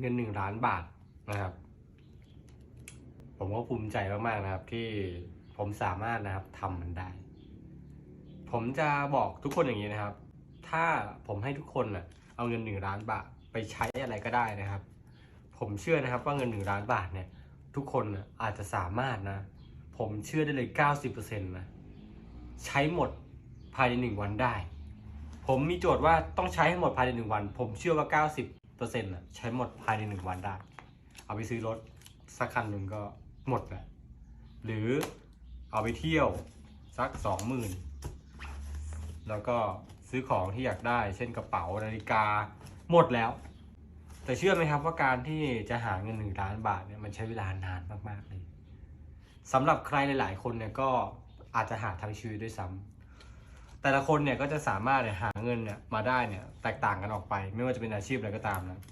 เงินหนึ่งล้านบาทนะครับ ผมก็ภูมิใจมากๆนะครับ ที่ผมสามารถนะครับทำมันได้ ผมจะบอกทุกคนอย่างนี้นะครับ ถ้าผมให้ทุกคนน่ะเอาเงินหนึ่งล้านบาทไปใช้อะไรก็ได้นะครับ ผมเชื่อนะครับว่าเงินหนึ่งล้านบาทเนี่ย ทุกคนน่ะอาจจะสามารถนะ ผมเชื่อได้เลย 90%นะใช้หมดภายในหนึ่งวันได้ ผมมีโจทย์ว่าต้องใช้ให้หมดภายในหนึ่งวัน ผมเชื่อว่า 90 นะใช้หมดภายในหนึ่งวันได้ เอาไปซื้อรถสักคันหนึ่งก็หมดแหละหรือเอาไปเที่ยวสักสองหมื่นแล้วก็ซื้อของที่อยากได้ เช่นกระเป๋านาฬิกาหมดแล้ว แต่เชื่อไหมครับว่าการที่จะหาเงินหนึ่งล้านบาทเนี่ยมันใช้เวลานานมากๆเลยสำหรับใครหลาย ๆ คนเนี่ยก็อาจจะหาทางชีวิตด้วยซ้ำ แต่ละคนเนี่ยก็จะสามารถเนี่ยหาเงินเนี่ยมาได้เนี่ยแตกต่างกันออกไป ไม่ว่าจะเป็นอาชีพอะไรก็ตามนะ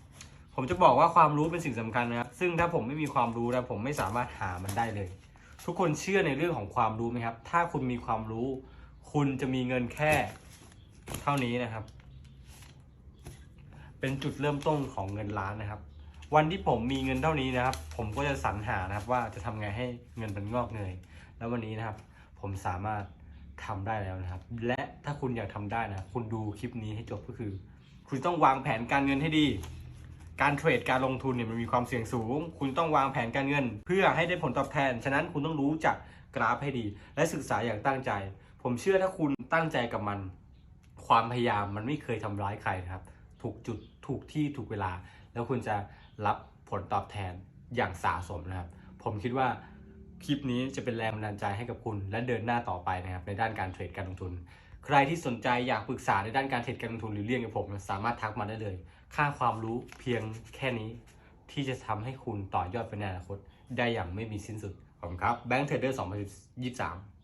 ผมจะบอกว่าความรู้เป็นสิ่งสำคัญนะครับซึ่งถ้าผมไม่มีความรู้นะผมไม่สามารถหามันได้เลย ทุกคนเชื่อในเรื่องของความรู้ไหมครับ ถ้าคุณมีความรู้ คุณจะมีเงินแค่เท่านี้นะครับ เป็นจุดเริ่มต้นของเงินล้านนะครับ วันที่ผมมีเงินเท่านี้นะครับ ผมก็จะสรรหานะครับว่าจะทำไงให้เงินมันงอกเงยแล้ววันนี้นะครับ ผมสามารถ ทำได้แล้วนะครับ และถ้าคุณอยากทำได้นะ คุณดูคลิปนี้ให้จบก็คือ คุณต้องวางแผนการเงินให้ดี การเทรดการลงทุนเนี่ยมันมีความเสี่ยงสูง คุณต้องวางแผนการเงิน เพื่อให้ได้ผลตอบแทน ฉะนั้นคุณต้องรู้จักกราฟให้ดี และศึกษาอย่างตั้งใจ ผมเชื่อถ้าคุณตั้งใจกับมัน ความพยายามมันไม่เคยทำร้ายใครนะครับ ถูกจุดถูกที่ถูกเวลา แล้วคุณจะรับผลตอบแทนอย่างสะสมนะครับ ผมคิดว่า คลิปนี้จะเป็นแรงบันดาลใจให้กับคุณและเดินหน้าต่อไปนะครับในด้านการเทรดการลงทุน ใครที่สนใจอยากปรึกษาในด้านการเทรดการลงทุนหรือเรียนกับผมสามารถทักมาได้เลย ค่าความรู้เพียงแค่นี้ ที่จะทำให้คุณต่อยอดไปในอนาคต ได้อย่างไม่มีสิ้นสุดขอบคุณครับแบงค์เทรดเดอร์2023